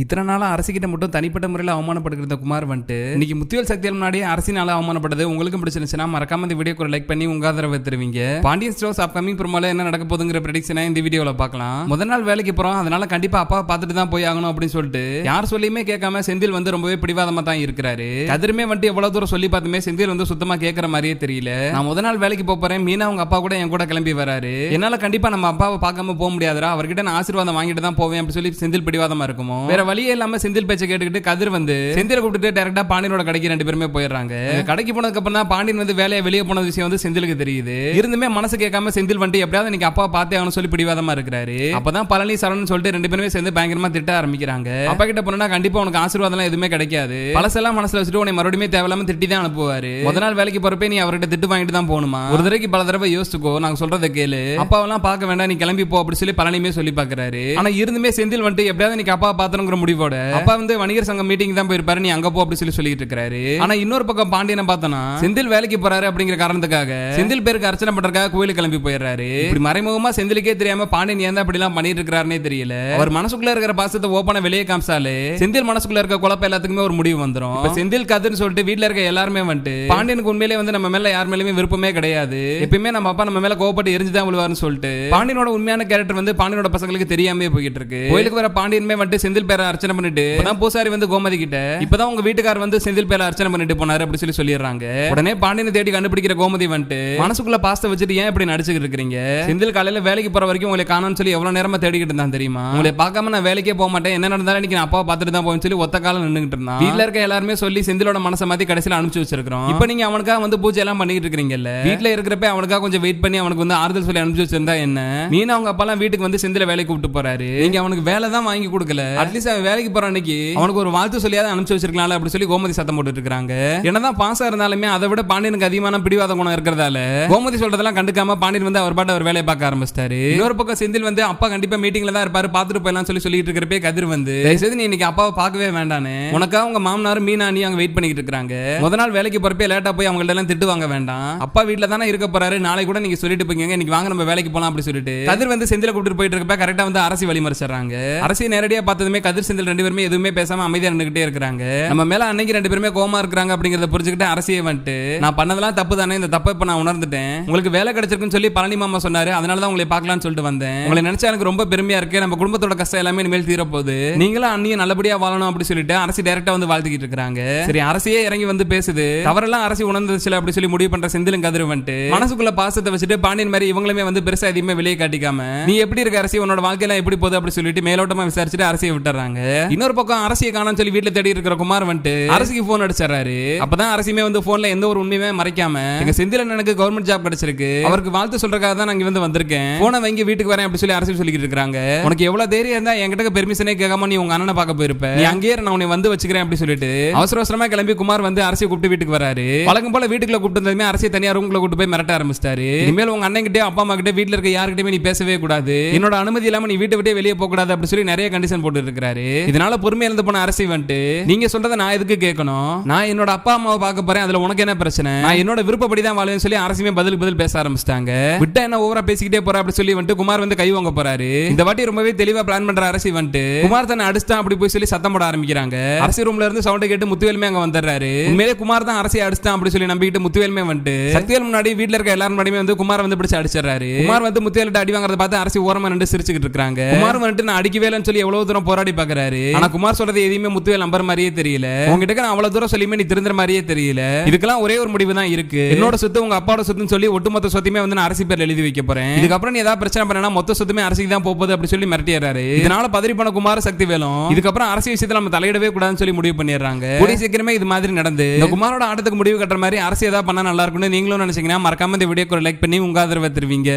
இத்தனை நாளாக அரசிக்கிட்ட மட்டும் தனிப்பட்ட முறையில் அவமானப்படுகிற குமார் வந்துட்டு இன்னைக்கு முத்துவேல் சக்தியால் முன்னாடியே அரசினால அவமானப்பட்டது. உங்களுக்கும் பிடிச்சிருந்துச்சுன்னா மறக்காம இந்த வீடியோக்கு ஒரு லைக் பண்ணி உங்க ஆதரவை தருவீங்க. பாண்டியன் ஸ்டோர்ஸ் அப்கமிங் ப்ரோமோல என்ன நடக்க போதுங்கிற ப்ரெடிக்ஷனை இந்த வீடியோவில் பார்க்கலாம். முதல் நாள் வேலைக்கு போறோம் அதனால கண்டிப்பா அப்பா பார்த்துட்டு தான் போய் ஆகணும் அப்படின்னு சொல்லிட்டு யார் சொல்லியுமே கேட்காம செந்தில் வந்து ரொம்பவே பிடிவாதமா தான் இருக்கிறாரு. கதிருமே வந்துட்டு எவ்வளவு தூரம் சொல்லி பார்த்துமே செந்தில் வந்து சுத்தமா கேட்குற மாதிரியே தெரியல. நான் முதல் நாள் வேலைக்கு போகிறேன் போறேன் மீனா அவங்க அப்பா கூட என் கூட கிளம்பி வராரு. என்னால கண்டிப்பா நம்ம அப்பாவை பார்க்காம போக முடியாதுரா அவர்கிட்ட நான் ஆசீர்வாதம் வாங்கிட்டு தான் போவேன் அப்படி சொல்லி செந்தில் பிடிவாதமா இருக்குமோ? வேற வழியே இல்லாம செந்தில் பேச்சை கேட்டுக்கிட்டு கதிர் வந்து செந்தில கூப்பிட்டு டேரக்டா பாண்டியனோட கடைக்கு ரெண்டு பேருமே போயிடுறாங்க. கடைக்கு போனதுக்கு அப்புறம் தான் பாண்டியன் வந்து வேலையை வெளியே போன விஷயம் வந்து செந்திலுக்கு தெரியுது. இருந்துமே மனசு கேட்காம செந்தில் வந்துட்டு எப்படியாவது இன்னைக்கு அப்பா பார்த்தே ஆகணும் சொல்லி பிடிவாதமா இருக்கிறாரு. அப்பதான் பழனி சரண் சொல்லிட்டு ரெண்டு பேருமே சேர்ந்து பயங்கரமா திட்ட ஆரம்பிக்கிறாங்க. அப்பா கிட்ட போனா கண்டிப்பா உனக்கு ஆசீர்வாதம் எதுவுமே கிடைக்காது. பழசெல்லாம் மனசுல வச்சுட்டு உன்னை மறுபடியும் தேவையில்லாம திட்டி தான் அனுப்புவாரு முத நாள் வேலைக்கு போறப்பே நீ அவர்கிட்ட திட்டு வாங்கிட்டு தான் போகணுமா? ஒரு தடவைக்கு பல தடவை யோசிச்சுக்கோ நாங்க சொல்றதை கேளு. அப்பாவெல்லாம் பார்க்க வேண்டாம் நீ கிளம்பி போ அப்படி சொல்லி பழனியுமே சொல்லி பாக்குறாரு ஆனா இருந்துமே செந்தில் வந்துட்டு எப்படியாவது நீ அப்பா பாத்தணுங்கிற முடிவோட. அப்பா வந்து வணிகர் சங்கம் மீட்டிங் தான் போயிருப்பாரு நீ அங்க போ அப்படி சொல்லி சொல்லிட்டு இருக்காரு ஆனா இன்னொரு பக்கம் பாண்டியனை பார்த்தோம்னா செந்தில் வேலைக்கு போறாரு அப்படிங்கிற காரணத்துக்காக செந்தில் பேருக்கு அர்ச்சனை பண்றதுக்காக கோயிலுக்கு கிளம்பி போயிடுறாரு. இப்படி மறைமுகமா செந்திலுக்கே தெரியாம பாண்டியன் ஏன் தான் இப்படி எல்லாம் பண்ணிட்டு இருக்காருன்னே தெரியல. அவர் மனசுக்குள்ள இருக்கிற பாசத்தை ஓப்பனா வெளியே காமிச்சாலே செந்தில் மனசுக்குள்ள இருக்க குழப்பம் எல்லாத்துக்குமே ஒரு முடிவு வந்துரும். இப்ப செந்தில் கதுன்னு சொல்லிட்டு வீட்ல இருக்க எல்லாருமே வந்துட்டு பாண்டியனுக்கு உண்மையிலே வந்து நம்ம மேல யார் மேலயுமே விருப்பமே கிடையாது. எப்பயுமே நம்ம அப்பா நம்ம மேல கோவப்பட்டு எரிஞ்சுதான் விழுவாருன்னு சொல்லிட்டு பாண்டியனோட உண்மையான கேரக்டர் வந்து பாண்டியனோட பசங்களுக்கு தெரியாமே போயிட்டு இருக்கு. கோயிலுக்கு வர பாண்டியனுமே வந்துட்டு செந்தில் பேரை அர்ச்சனை பண்ணிட்டு இப்பதான் பூசாரி வந்து கோமதி கிட்ட இப்பதான் உங்க வீட்டுக்காரர் வந்து செந்தில் பேரை அர்ச்சனை பண்ணிட்டு போனாரு அப்படி சொல்லி சொல்லிடுறாங்க. உடனே பாண்டியனை தேடி கண்டுபிடிக்கிற கோமதி வந்துட்டு மனசுக்குள்ள பாஸ்த வச்சுட்டு ஏன் இப்படி நடிச்சுக்கிட்டு இருக்கீங்க செந்தில் காலையில வேலைக்கு போற வரைக்கும் உங்களை காணோம்னு சொல்லி எவ்வளவு நேரமா தேடிக்கிட்டு இருந்தான் தெரியுமா? உங்களை பார்க்காம நான் வேலைக்கே போக மாட்டேன். என்ன நடந்தாலும் இன்னைக்கு நான் அப்பாவை பார்த்துட்டு தான் போவேன்னு சொல்லி ஒத்த காலம் நின்னுகிட்டு இருந்தான். வீட்ல இருக்க எல்லாருமே சொல்லி செந்திலோட மனசை மாத்தி கடைசியில அனுப்பிச்சு வச்சிருக்கோம் இப்போ நீங்க அவனுக்காக வந்து பூஜை எல்லாம் பண்ணிட்டு இருக்கீங்கல்ல? வீட்ல இருக்கிறப்ப அவனுக்காக கொஞ்சம் வெயிட் பண்ணி அவனுக்கு வந்து ஆறுதல் சொல்லி அனுப்பிச்சு வச்சிருந்தா என்ன? மீனா அவங்க அப்பா வீட்டுக்கு வந்து செந்தில வேலைக்கு கூப்பிட்டு போறாரு. நீங்க அவனுக்கு வேலை தான் வாங்கி கொடுக்கல. அட்லீஸ்ட் அவன் வேலைக்கு போற அன்னைக்கு அவனுக்கு ஒரு வாழ்த்து சொல்லியாவது அனுப்பிச்சு வச்சிருக்கலாம் அப்படி சொல்லி கோமதி சத்தம் போட்டுட்டு இருக்காங்க என்னதான் பாசா இருந்தாலுமே அதை விட பாண்டியனுக்கு அதிகமான பிடிவாத குணம் இருக்கிறதால கோமதி சொல்றதெல்லாம் கண்டுக்காம பாண்டியன் வந்து அவர் பாட்டு அவர் வேலையை பார்க்க ஆரம்பிச்சிட்டாரு. இன்னொரு பக்கம் செந்தில் வந்து அப்பா கண்டிப்பா மீட்டிங்ல தான் இருப்பாரு பாத்துட்டு போயலாம் சொல்லி சொல்லிட்டு இருக்கிறப்பே கதிர் வந்து தயவுசெய்து நீ இன்னைக்கு அப்பாவை பார்க்கவே வேண்டானே. உனக்காக உங்க மாமனார் மீனா நீ அங்க வெயிட் பண்ணிட்டு இருக்காங்க முத நாள் வேலைக்கு போறப்பே லேட்டா போய் அவங்கள்ட்ட எல்லாம் திட்டு வாங்க வேண்டாம். அப்பா வீட்டுல தானே இருக்க போறாரு நாளை கூட நீங்க சொல்லிட்டு போங்க இன்னைக்கு வாங்க நம்ம வேலைக்கு போலாம் அப்படி சொல்லிட்டு கதிர் வந்து செந்தில கூப்பிட்டு போயிட்டு இருக்கப்ப கரெக்டா வந்து அரசி வழிமறிச்சிடுறாங்க. அரசி நேரடியா பார்த்ததுமே கதிர் செந்தில் ரெண்டு பேருமே எதுவுமே பேசாம அமைதியா நின்றுகிட்டே இருக்கிறாங்க. நம்ம மேல அன்னைக்கு ரெண்டு பேருமே கோமா இருக்கிறாங்க அப்படிங்கறத புரிஞ்சுக்கிட்டு அரசியை வந்துட்டு நான் பண்ணதெல்லாம் தப்பு தானே இந்த தப்பை இப்ப நான் உணர்ந்துட்டேன். உங்களுக்கு வேலை கிடைச்சிருக்குன்னு சொல்லி பழனி மாமா சொன்னாரு அதனாலதான் உங்களை பார்க்கலாம்னு சொல்லிட்டு வந்தேன். உங்களை நினைச்சா எனக்கு ரொம்ப பெருமையா இருக்கு நம்ம குடும்பத்தோட கஷ்டம் எல்லாமே இனிமேல் தீர போகுது. நீங்களும் அண்ணியும் நல்லபடியா வாழணும் அப்படி சொல்லிட்டு அரசு டைரக்டா வந்து வாழ்த்துக்கிட்டு இருக்காங்க சரி அரசியே இறங்கி வந்து பேசுது. தவறெல்லாம் அரசு உணர்ந்துச்சுல அப்படி சொல்லி முடிவு பண்ற செந்திலும் கதிர் வந்துட்டு மனசுக்குள்ள பாசத்தை வச்சுட்டு பாண்டியன் மாதிரி இவங்களுமே வந்து பெருசா எதையுமே வெளியே காட்டிக்காம நீ எப்படி இருக்க அரசி உன்னோட வாழ்க்கையெல்லாம் எப்படி போகுது அப்படி சொல்லிட்டு மேலோட்டமா விசாரிச்சுட்டு அரசியை விட்டுறாங்க. இன்னொரு பக்கம் அரசியை காணோம்னு சொல்லி வீட்டுல தேடி இருக்கிற குமார் வந்துட்டு அரசிக்கு போன் அடிச்சிடறாரு. அப்பதான் அரசியுமே வந்து போன்ல எந்த ஒரு உண்மையுமே மறைக்காம எங்க செந்திலன் எனக்கு கவர்மெண்ட் ஜாப் கிடைச்சிருக்கு. அவருக்கு வாழ்த்து சொல்றதுக்காக தான் நான் இங்க வந்து வந்திருக்கேன். போனை வாங்கி வீட்டுக்கு வரேன் அப்படி சொல்லி அரசு சொல்லிக்கிட்டு இருக்காங்க உனக்கு எவ்வளவு தைரியம் இருந்தா என்கிட்ட பெர்மிஷனே கேட்காம நீ உங்க அண்ணனை பார்க்க போயிருப்ப. நீ அங்கேயே நான் உன்னை வந்து வச்சுக்கிறேன் அப்படி சொல்லிட்டு. அவசர அவசரமா கிளம்பி குமார் வந்து அரசியை கூப்பிட்டு வீட்டுக்கு வராரு. வழக்கம் போல வீட்டுக்குள்ள கூப்பிட்டு வந்ததுமே அரசியை தனியா ரூம்குள்ள கூட்டு போய் மிரட்ட ஆரம்பிச்சிட்டாரு. இனிமேல் உங்க அண்ணன் கிட்டே அப்பா அம்மா கிட்ட வீட்டுல இருக்க யாருக்கிட்டயுமே நீ பேசவே கூடாது. என்னோட அனுமதி இல்லாம நீ வீட்டை விட்டே வெளியே போக கூடாது அப்படி சொல்லி நிறைய கண்டிஷன் போட்டு இருக்காரு இதனால பொறுமை இழந்து போன அரசி வந்துட்டு நீங்க சொல்றதை நான் எதுக்கு கேட்கணும்? நான் என்னோட அப்பா அம்மாவை பார்க்க போறேன் அதுல உனக்கு என்ன பிரச்சனை? நான் என்னோட விருப்பப்படி தான் வாழ்வேன்னு சொல்லி அரசுமே பதில் பதில் பேச ஆரம்பிச்சிட்டாங்க. விட்டா என்ன ஓவரா பேசிக்கிட்டே போற அப்படி சொல்லி வந்துட்டு குமார் வந்து கை வாங்க போறாரு. இந்த வாட்டி ரொம்பவே தெளிவா பிளான் பண்ற அரசி வந்துட்டு குமார் தன்னை அடிச்சுட்டான் அப்படி போய் சொல்லி சத்தம் போட ஆரம்பிக்கிறாங்க. அரசி ரூம்ல இருந்து சவுண்ட் கேட்டு முத்துவேலுமே அங்க வந்துடுறாரு. உண்மையிலே குமார் தான் அரசியை அடிச்சுட்டான் அப்படி சொல்லி நம்பிக்கிட்டு முத்துவேலுமே வந்துட்டு சக்திவேல் முன்னாடி வீட்டுல இருக்க எல்லாரும் முன்னாடியுமே வந்து குமார் வந்து பிடிச்சு அடிச்சிடுறாரு. குமார் வந்து முத்துவேலிட்ட அடி வாங்குறத பார்த்து அரசி ஓரமா நின்று சிரிச்சுக்கிட்டு இருக்காங்க குமார் வந்துட்டு நான் அடிக்கவேலன்னு சொல்லி எவ்வளவு தூரம் போராடி பாக்குறாரு. ஆனா குமார் சொல்றது எதையுமே முத்துவேல் நம்பர் மாதிரியே தெரியல. உங்ககிட்ட நான் அவ்வளவு தூரம் சொல்லியுமே நீ திருந்துற மாதிரியே தெரியல. இதுக்கெல்லாம் ஒரே ஒரு முடிவு தான் இருக்கு. என்னோட சொத்து உங்க அப்பாவோட சொத்துன்னு சொல்லி ஒட்டுமொத்த சொத்தையுமே வந்து நான் அரசு பேர்ல எழுதி வைக்க போறேன். இதுக்கப்புறம் நீ ஏதாவது பிரச்சனை பண்ணா மொத்த சொத்துமே அரசுக்கு தான் போகுது அப்படி சொல்லி மிரட்டிடுறாரு. இதனால பதறி போன குமார சக்தி வேலும் இதுக்கப்புறம் அரசு விஷயத்துல நம்ம தலையிடவே கூடாதுன்னு சொல்லி முடிவு பண்ணிடுறாங்க. கூடிய சீக்கிரமே இது மாதிரி நடந்து இந்த குமாரோட ஆட்டத்துக்கு முடிவு கட்டுற மாதிரி அரசு ஏதாவது பண்ணா நல்லா இருக்கும்னு நீங்களும் நினைச்சீங்கன்னா மறக்காம இந்த வீடியோக்கு ஒரு லைக் பண்ணி உங்க ஆதரவை தருவீங்க.